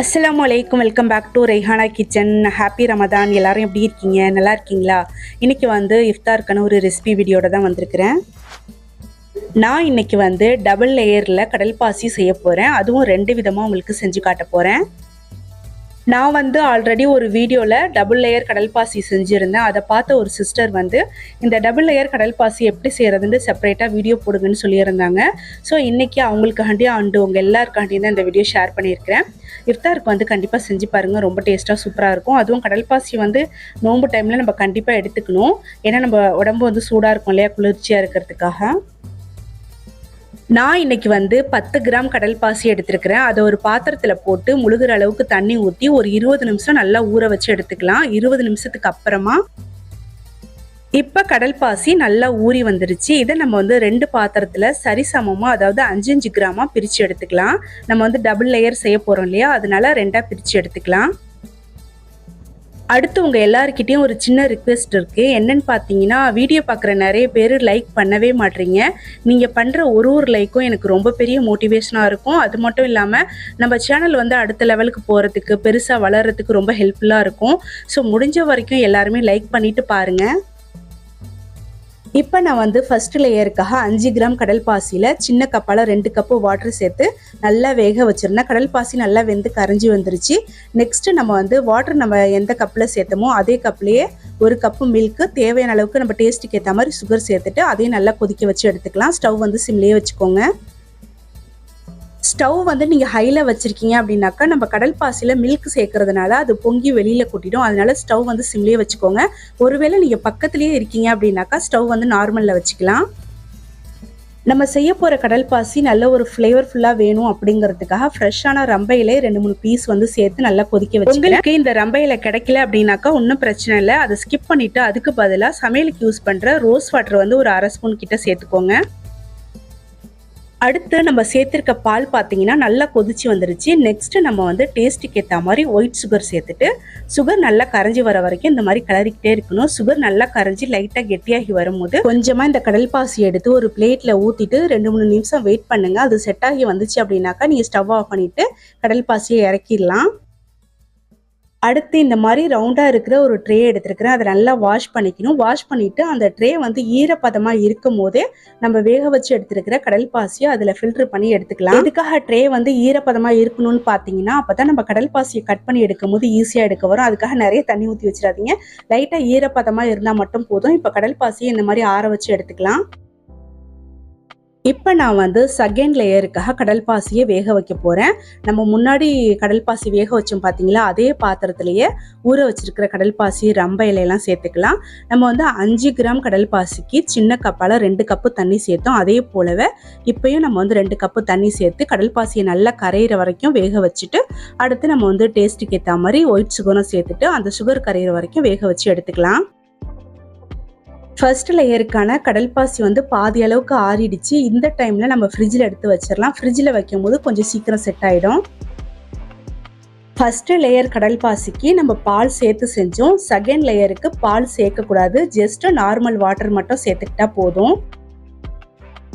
அஸ்ஸலாமு அலைக்கும் welcome back to Rehana kitchen happy Ramadan எல்லாரும் எப்படி இருக்கீங்க? நல்லா இருக்கீங்களா? இன்னைக்கு வந்து இஃப்தாருக்கான ஒரு ரெசிபி வீடியோட தான் வந்திருக்கிறேன். நான் இன்னைக்கு வந்து டபுள் லேயரில் கடல் பாசி செய்ய போகிறேன் அதுவும் ரெண்டு விதமாக உங்களுக்கு செஞ்சு காட்ட போகிறேன் நான் வந்து ஆல்ரெடி ஒரு வீடியோவில் டபுள் லேயர் கடல் பாசி செஞ்சுருந்தேன். அதை பார்த்த ஒரு சிஸ்டர் வந்து இந்த டபுள் லேயர் கடல் பாசி எப்படி செய்கிறதுன்னு செப்பரேட்டாக வீடியோ போடுங்கன்னு சொல்லியிருந்தாங்க. ஸோ இன்றைக்கி அவங்களுக்காண்டி அண்டு உங்கள் எல்லாருக்காண்டியும் தான் இந்த வீடியோ ஷேர் பண்ணியிருக்கிறேன். இஃப்தாருக்கு வந்து கண்டிப்பாக செஞ்சு பாருங்கள் ரொம்ப டேஸ்ட்டாக சூப்பராக இருக்கும். அதுவும் கடல் பாசி வந்து நோம்பு டைமில் நம்ம கண்டிப்பாக எடுத்துக்கணும். ஏன்னா நம்ம உடம்பு வந்து சூடாக இருக்கும் இல்லையா? குளிர்ச்சியாக இருக்கிறதுக்காக. நான் இன்னைக்கு வந்து பத்து கிராம் கடல் பாசி எடுத்திருக்கிறேன். அதை ஒரு பாத்திரத்தில் போட்டு முழுகிற அளவுக்கு தண்ணி ஊற்றி ஒரு இருபது நிமிஷம் நல்லா ஊற வச்சு எடுத்துக்கலாம். இருபது நிமிஷத்துக்கு அப்புறமா இப்போ கடல் பாசி நல்லா ஊறி வந்துருச்சு. இதை நம்ம வந்து ரெண்டு பாத்திரத்தில் சரிசமமாக அதாவது அஞ்சு அஞ்சு கிராமாக பிரித்து எடுத்துக்கலாம். நம்ம வந்து டபுள் லேயர் செய்ய போகிறோம் இல்லையா? அதனால ரெண்டாக பிரித்து எடுத்துக்கலாம். அடுத்து உங்கள் எல்லாருக்கிட்டேயும் ஒரு சின்ன ரிக்வெஸ்ட் இருக்குது என்னன்னு பார்த்தீங்கன்னா வீடியோ பார்க்குற நிறைய பேர் லைக் பண்ணவே மாட்றீங்க. நீங்கள் பண்ணுற ஒரு ஒரு லைக்கும் எனக்கு ரொம்ப பெரிய மோட்டிவேஷனாக இருக்கும். அது மட்டும் இல்லாமல் நம்ம சேனல் வந்து அடுத்த லெவலுக்கு போகிறதுக்கு பெருசாக வளர்கிறதுக்கு ரொம்ப ஹெல்ப்ஃபுல்லாக இருக்கும். ஸோ முடிஞ்ச வரைக்கும் எல்லாருமே லைக் பண்ணிவிட்டு பாருங்கள் இப்போ நான் வந்து ஃபர்ஸ்ட் லேயருக்காக அஞ்சு கிராம் கடல் பாசியில் சின்ன கப்பால் ரெண்டு கப்பு வாட்டர் சேர்த்து நல்லா வேக வச்சிருந்தேன். கடல் பாசி நல்லா வெந்து கரைஞ்சி வந்துருச்சு. நெக்ஸ்ட்டு நம்ம வந்து வாட்டர் நம்ம எந்த கப்பில் சேர்த்தோமோ அதே கப்லேயே ஒரு கப்பு மில்க்கு தேவையான அளவுக்கு நம்ம டேஸ்ட்டுக்கு ஏற்ற மாதிரி சுகர் சேர்த்துட்டு அதையும் நல்லா கொதிக்க வச்சு எடுத்துக்கலாம். ஸ்டவ் வந்து சிம்லேயே வச்சுக்கோங்க. ஸ்டவ் வந்து நீங்கள் ஹையில் வச்சுருக்கீங்க அப்படின்னாக்கா நம்ம கடல் பாசியில் மில்க் சேர்க்கறதுனால அது பொங்கி வெளியில் கொட்டிடும். அதனால ஸ்டவ் வந்து சிம்லேயே வச்சுக்கோங்க. ஒருவேளை நீங்கள் பக்கத்துலேயே இருக்கீங்க அப்படின்னாக்கா ஸ்டவ் வந்து நார்மலில் வச்சுக்கலாம். நம்ம செய்ய போகிற கடல் பாசி நல்ல ஒரு ஃப்ளேவர்ஃபுல்லாக வேணும் அப்படிங்கிறதுக்காக ஃப்ரெஷ்ஷான ரம்பையிலே ரெண்டு மூணு பீஸ் வந்து சேர்த்து நல்லா கொதிக்க வச்சு உங்களுக்கு இந்த ரம்பையில் கிடைக்கல அப்படின்னாக்கா ஒன்றும் பிரச்சனை இல்லை. அதை ஸ்கிப் பண்ணிவிட்டு அதுக்கு பதிலாக சமையலுக்கு யூஸ் பண்ணுற ரோஸ் வாட்டர் வந்து ஒரு அரை ஸ்பூன் கிட்ட சேர்த்துக்கோங்க. அடுத்து நம்ம சேர்த்துருக்க பால் பார்த்தீங்கன்னா நல்லா கொதிச்சு வந்துருச்சு. நெக்ஸ்ட்டு நம்ம வந்து டேஸ்ட்டுக்கு ஏற்ற மாதிரி ஒயிட் சுகர் சேர்த்துட்டு சுகர் நல்லா கரைஞ்சி வர வரைக்கும் இந்த மாதிரி கிளறிக்கிட்டே இருக்கணும். சுகர் நல்லா கரைஞ்சி லைட்டாக கெட்டியாகி வரும்போது கொஞ்சமாக இந்த கடல் பாசி எடுத்து ஒரு பிளேட்டில் ஊற்றிட்டு ரெண்டு மூணு நிமிஷம் வெயிட் பண்ணுங்கள் அது செட் ஆகி வந்துச்சு அப்படின்னாக்கா நீங்கள் ஸ்டவ் ஆஃப் பண்ணிவிட்டு கடல் பாசியை இறக்கிடலாம். அடுத்து இந்த மாதிரி ரவுண்டாக இருக்கிற ஒரு ட்ரே எடுத்துருக்கிறேன். அதை நல்லா வாஷ் பண்ணிக்கணும். வாஷ் பண்ணிவிட்டு அந்த ட்ரே வந்து ஈரப்பதமாக இருக்கும் போதே நம்ம வேக வச்சு எடுத்துருக்கிற கடல் பாசியை அதில் ஃபில்டர் பண்ணி எடுத்துக்கலாம். இதுக்காக ட்ரே வந்து ஈரப்பதமாக இருக்கணும்னு பார்த்தீங்கன்னா அப்போ தான் நம்ம கடல் பாசியை கட் பண்ணி எடுக்கும் போது ஈஸியாக எடுக்க வரும். அதுக்காக நிறைய தண்ணி ஊற்றி வச்சிடாதீங்க. லைட்டாக ஈரப்பதமாக இருந்தால் மட்டும் போதும். இப்போ கடல் பாசியை இந்த மாதிரி ஆற வச்சு எடுத்துக்கலாம். இப்போ நான் வந்து செகண்ட் லேயருக்காக கடல் பாசியை வேக வைக்க போகிறேன் நம்ம முன்னாடி கடல் பாசி வேக வச்சோம் பார்த்தீங்களா அதே பாத்திரத்திலேயே ஊற வச்சிருக்கிற கடல் பாசி ரம்ப இலையெல்லாம் சேர்த்துக்கலாம். நம்ம வந்து அஞ்சு கிராம் கடல் பாசிக்கு சின்ன கப்பால் ரெண்டு கப்பு தண்ணி சேர்த்தோம். அதே போலவே இப்போயும் நம்ம வந்து ரெண்டு கப்பு தண்ணி சேர்த்து கடல் பாசியை நல்லா கரையிற வரைக்கும் வேக வச்சுட்டு அடுத்து நம்ம வந்து டேஸ்ட்டுக்கு ஏற்ற மாதிரி ஒயிட் சுகரும் சேர்த்துட்டு அந்த சுகர் கரையிற வரைக்கும் வேக வச்சு எடுத்துக்கலாம். ஃபர்ஸ்ட் லேயருக்கான கடல் பாசி வந்து பாதி அளவுக்கு ஆறிடுச்சு. இந்த டைமில் நம்ம ஃப்ரிட்ஜில் எடுத்து வச்சிடலாம். ஃப்ரிட்ஜில் வைக்கும் போது கொஞ்சம் சீக்கிரம் செட் ஆகிடும் ஃபஸ்ட்டு லேயர் கடல் பாசிக்கு நம்ம பால் சேர்த்து செஞ்சோம். செகண்ட் லேயருக்கு பால் சேர்க்கக்கூடாது. ஜஸ்ட்டு நார்மல் வாட்டர் மட்டும் சேர்த்துக்கிட்டா போதும்.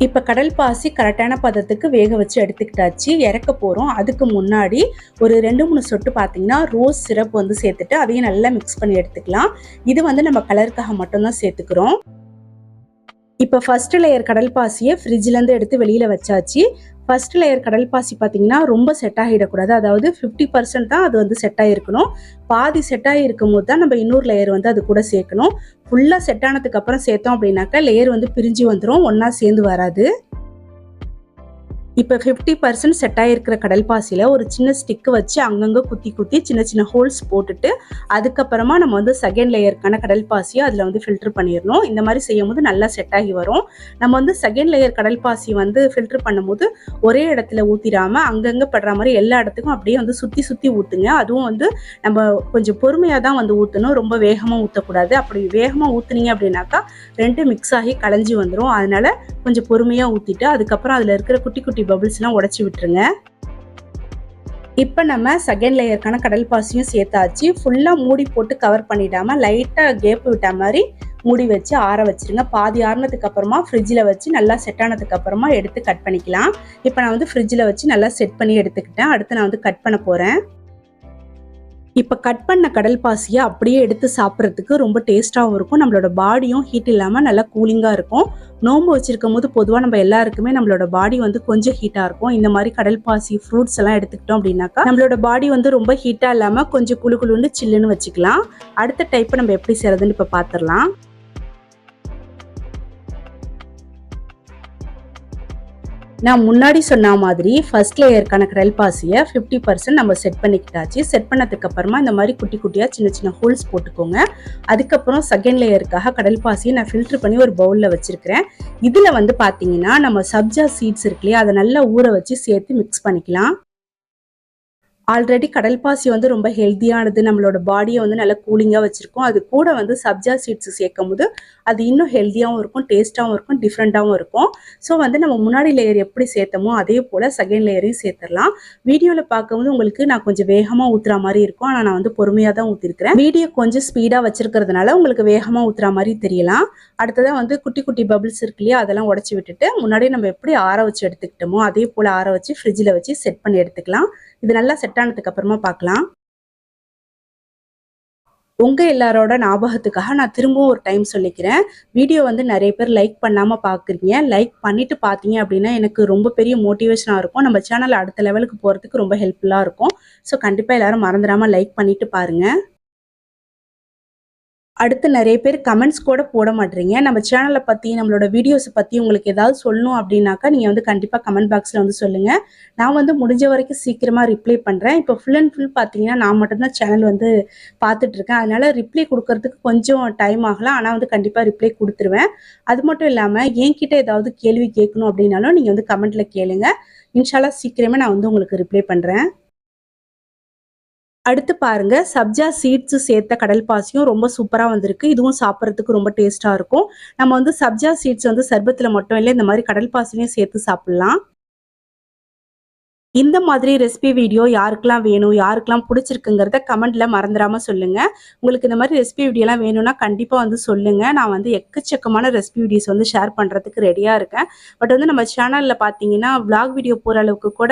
இப்போ கடல் பாசி கரெக்டான பதத்துக்கு வேக வச்சு எடுத்துக்கிட்டாச்சு இறக்க போகிறோம் அதுக்கு முன்னாடி ஒரு ரெண்டு மூணு சொட்டு பார்த்தீங்கன்னா ரோஸ் சிரப் வந்து சேர்த்துட்டு அதையும் நல்லா மிக்ஸ் பண்ணி எடுத்துக்கலாம். இது வந்து நம்ம கலருக்காக மட்டும்தான் சேர்த்துக்கிறோம். இப்போ ஃபர்ஸ்ட் லேயர் கடல் பாசியை ஃப்ரிட்ஜ்லேருந்து எடுத்து வெளியில் வச்சாச்சு. ஃபர்ஸ்ட் லேயர் கடல் பாசி பார்த்தீங்கன்னா ரொம்ப செட் ஆகிடக்கூடாது. அதாவது ஃபிஃப்டி பர்சன்ட் தான் அது வந்து செட் ஆகிருக்கணும் பாதி செட் ஆகிருக்கும் போது தான் நம்ம இன்னொரு லேயர் வந்து அது கூட சேர்க்கணும். ஃபுல்லாக செட் ஆனதுக்கப்புறம் சேர்த்தோம் அப்படின்னாக்கா லேயர் வந்து பிரிஞ்சு வந்துடும் ஒன்றா சேர்ந்து வராது. இப்போ ஃபிஃப்டி பர்சன்ட் செட் ஆகிருக்கிற கடல் பாசியில் ஒரு சின்ன ஸ்டிக்கு வச்சு அங்கங்கே குத்தி குத்தி சின்ன சின்ன ஹோல்ஸ் போட்டுட்டு அதுக்கப்புறமா நம்ம வந்து செகண்ட் லேயருக்கான கடல் பாசியை அதில் வந்து ஃபில்டர் பண்ணிடணும். இந்த மாதிரி செய்யும் போது நல்லா செட் ஆகி வரும். நம்ம வந்து செகண்ட் லேயர் கடல் பாசி வந்து ஃபில்டர் பண்ணும்போது ஒரே இடத்துல ஊற்றிடாம அங்கங்கே படுற மாதிரி எல்லா இடத்துக்கும் அப்படியே வந்து சுற்றி சுற்றி ஊற்றுங்க அதுவும் வந்து நம்ம கொஞ்சம் பொறுமையாக தான் வந்து ஊற்றணும் ரொம்ப வேகமாக ஊற்றக்கூடாது அப்படி வேகமாக ஊற்றுனீங்க அப்படின்னாக்கா ரெண்டு மிக்ஸ் ஆகி களைஞ்சி வந்துடும் அதனால் கொஞ்சம் பொறுமையாக ஊற்றிட்டு அதுக்கப்புறம் அதில் இருக்கிற குட்டி குட்டி பபுள்ஸ்லாம் உடச்சி விட்டுருங்க. இப்போ நம்ம செகண்ட் லேயருக்கான கடல் பாசியும் சேர்த்தாச்சு. ஃபுல்லாக மூடி போட்டு கவர் பண்ணிடாமல் லைட்டாக கேப் விட்ட மாதிரி மூடி வச்சு ஆற வச்சுருங்க. பாதி ஆறினதுக்கு அப்புறமா ஃப்ரிட்ஜில் வச்சு நல்லா செட் ஆனதுக்கு அப்புறமா எடுத்து கட் பண்ணிக்கலாம். இப்போ நான் வந்து ஃப்ரிட்ஜில் வச்சு நல்லா செட் பண்ணி எடுத்துக்கிட்டேன். அடுத்து நான் வந்து கட் பண்ண போகிறேன் இப்போ கட் பண்ண கடல் பாசியை அப்படியே எடுத்து சாப்பிட்றதுக்கு ரொம்ப டேஸ்ட்டாகவும் இருக்கும். நம்மளோட பாடியும் ஹீட் இல்லாமல் நல்லா கூலிங்காக இருக்கும். நோம்பு வச்சுருக்கும் போது பொதுவாக நம்ம எல்லாருக்குமே நம்மளோட பாடி வந்து கொஞ்சம் ஹீட்டாக இருக்கும். இந்த மாதிரி கடல் பாசி ஃப்ரூட்ஸ் எல்லாம் எடுத்துக்கிட்டோம் அப்படின்னாக்கா நம்மளோட பாடி வந்து ரொம்ப ஹீட்டாக இல்லாமல் கொஞ்சம் குளு குழுன்னு சில்லுன்னு வச்சுக்கலாம். அடுத்த டைப்பை நம்ம எப்படி செய்யறதுன்னு இப்போ பார்த்துடலாம் நான் முன்னாடி சொன்ன மாதிரி ஃபர்ஸ்ட் லேயருக்கான கடல் பாசியை ஃபிஃப்டி பர்சன்ட் நம்ம செட் பண்ணிக்கிட்டாச்சு. செட் பண்ணதுக்கு அப்புறமா இந்த மாதிரி குட்டி குட்டியாக சின்ன சின்ன ஹோல்ஸ் போட்டுக்கோங்க. அதுக்கப்புறம் செகண்ட் லேயருக்காக கடல் பாசியை நான் ஃபில்டர் பண்ணி ஒரு பவுலில் வச்சுருக்கிறேன். இதில் வந்து பார்த்தீங்கன்னா நம்ம சப்ஜா சீட்ஸ் இருக்கு இல்லையா அதை நல்லா ஊற வச்சு சேர்த்து மிக்ஸ் பண்ணிக்கலாம். ஆல்ரெடி கடல் பாசி வந்து ரொம்ப ஹெல்த்தியானது நம்மளோட பாடியை வந்து நல்லா கூலிங்காக வச்சுருக்கோம். அது கூட வந்து சப்ஜா சீட்ஸ் சேர்க்கும் போது அது இன்னும் ஹெல்த்தியாகவும் இருக்கும் டேஸ்ட்டாகவும் இருக்கும் டிஃப்ரெண்ட்டாகவும் இருக்கும். ஸோ வந்து நம்ம முன்னாடி லேயர் எப்படி சேர்த்தோமோ அதே போல் செகண்ட் லேயரையும் சேர்த்துடலாம். வீடியோவில் பார்க்கும்போது உங்களுக்கு நான் கொஞ்சம் வேகமாக ஊற்றுற மாதிரி இருக்கும். ஆனால் நான் வந்து பொறுமையாக தான் ஊற்றிருக்கிறேன் வீடியோ கொஞ்சம் ஸ்பீடாக வச்சுருக்கிறதுனால உங்களுக்கு வேகமாக ஊற்றுற மாதிரி தெரியலாம். அடுத்ததாக வந்து குட்டி குட்டி பபிள்ஸ் இருக்கு இல்லையா அதெல்லாம் உடச்சி விட்டுட்டு முன்னாடி நம்ம எப்படி ஆற வச்சு எடுத்துக்கிட்டோமோ அதே போல் ஆற வச்சு ஃப்ரிட்ஜில் வச்சு செட் பண்ணி எடுத்துக்கலாம். இது நல்லா செட் ஆனதுக்கு அப்புறமா பார்க்கலாம். உங்க எல்லாரோட ஞாபகத்துக்காக நான் திரும்பவும் ஒரு டைம் சொல்லிக்கிறேன். வீடியோ வந்து நிறைய பேர் லைக் பண்ணாம பாக்குறீங்க லைக் பண்ணிட்டு பாத்தீங்க அப்படின்னா எனக்கு ரொம்ப பெரிய மோட்டிவேஷனா இருக்கும். நம்ம சேனல் அடுத்த லெவலுக்கு போறதுக்கு ரொம்ப ஹெல்ப்ஃபுல்லா இருக்கும். ஸோ கண்டிப்பா எல்லாரும் மறந்துடாம லைக் பண்ணிட்டு பாருங்க. அடுத்து நிறைய பேர் கமெண்ட்ஸ் கூட போட மாட்டீங்க. நம்ம சேனலை பற்றி நம்மளோட வீடியோஸை பற்றி உங்களுக்கு ஏதாவது சொல்லணும் அப்படின்னாக்கா நீங்கள் வந்து கண்டிப்பாக கமெண்ட் பாக்ஸில் வந்து சொல்லுங்கள் நான் வந்து முடிஞ்ச வரைக்கும் சீக்கிரமாக ரிப்ளை பண்ணுறேன் இப்போ ஃபுல் அண்ட் ஃபுல் பார்த்தீங்கன்னா நான் மட்டும்தான் சேனல் வந்து பார்த்துட்ருக்கேன். அதனால் ரிப்ளை கொடுக்கறதுக்கு கொஞ்சம் டைம் ஆகலாம். ஆனால் வந்து கண்டிப்பாக ரிப்ளை கொடுத்துருவேன். அது மட்டும் இல்லாமல் என்கிட்ட ஏதாவது கேள்வி கேட்கணும் அப்படின்னாலும் நீங்கள் வந்து கமெண்ட்டில் கேளுங்க. இன்ஷால்லா சீக்கிரமே நான் வந்து உங்களுக்கு ரிப்ளை பண்ணுறேன் அடுத்து பாருங்க சப்ஜா சீட்ஸ் சேர்த்த கடல் பாசியும் ரொம்ப சூப்பராக வந்திருக்கு. இதுவும் சாப்பிட்றதுக்கு ரொம்ப டேஸ்ட்டாக இருக்கும். நம்ம வந்து சப்ஜா சீட்ஸ் வந்து சர்பத்தில் மட்டும் இல்லை இந்த மாதிரி கடல் பாசிலையும் சேர்த்து சாப்பிட்லாம். இந்த மாதிரி ரெசிபி வீடியோ யாருக்கெல்லாம் வேணும் யாருக்கெல்லாம் பிடிச்சிருக்குங்கிறத கமெண்ட்டில் மறந்துடாமல் சொல்லுங்கள் உங்களுக்கு இந்த மாதிரி ரெசிபி வீடியோலாம் வேணும்னா கண்டிப்பாக வந்து சொல்லுங்கள் நான் வந்து எக்கச்சக்கமான ரெசிபி வீடியோஸ் வந்து ஷேர் பண்ணுறதுக்கு ரெடியாக இருக்கேன். பட் வந்து நம்ம சேனலில் பார்த்தீங்கன்னா விளாக் வீடியோ போகிற அளவுக்கு கூட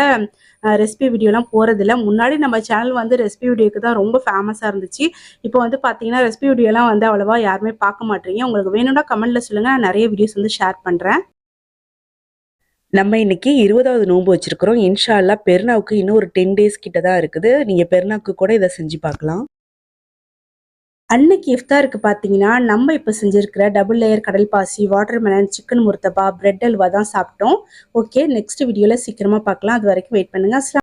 ரெசிபி வீடியோலாம் போகிறதில்ல முன்னாடி நம்ம சேனல் வந்து ரெசிபி வீடியோக்கு தான் ரொம்ப ஃபேமஸாக இருந்துச்சு. இப்போ வந்து பார்த்தீங்கன்னா ரெசிபி வீடியோலாம் வந்து அவ்வளோவா யாருமே பார்க்க மாட்டீங்க உங்களுக்கு வேணும்னா கமெண்ட்டில் சொல்லுங்கள் நான் நிறைய வீடியோஸ் வந்து ஷேர் பண்ணுறேன் நம்ம இன்னைக்கு இருபதாவது நோன்பு வச்சிருக்கிறோம். இன்ஷா அல்லா பெருநாவுக்கு இன்னும் ஒரு டென் டேஸ் கிட்ட தான் இருக்குது. நீங்கள் பெருநாவுக்கு கூட இதை செஞ்சு பார்க்கலாம். அன்னைக்கு இஃப்தாருக்கு பார்த்தீங்கன்னா நம்ம இப்போ செஞ்சுருக்கிற டபுள் லேயர் கடல் பாசி watermelon chicken murtabak bread halwa தான் சாப்பிட்டோம். ஓகே நெக்ஸ்ட் வீடியோவில் சீக்கிரமாக பார்க்கலாம். அது வரைக்கும் வெயிட் பண்ணுங்க.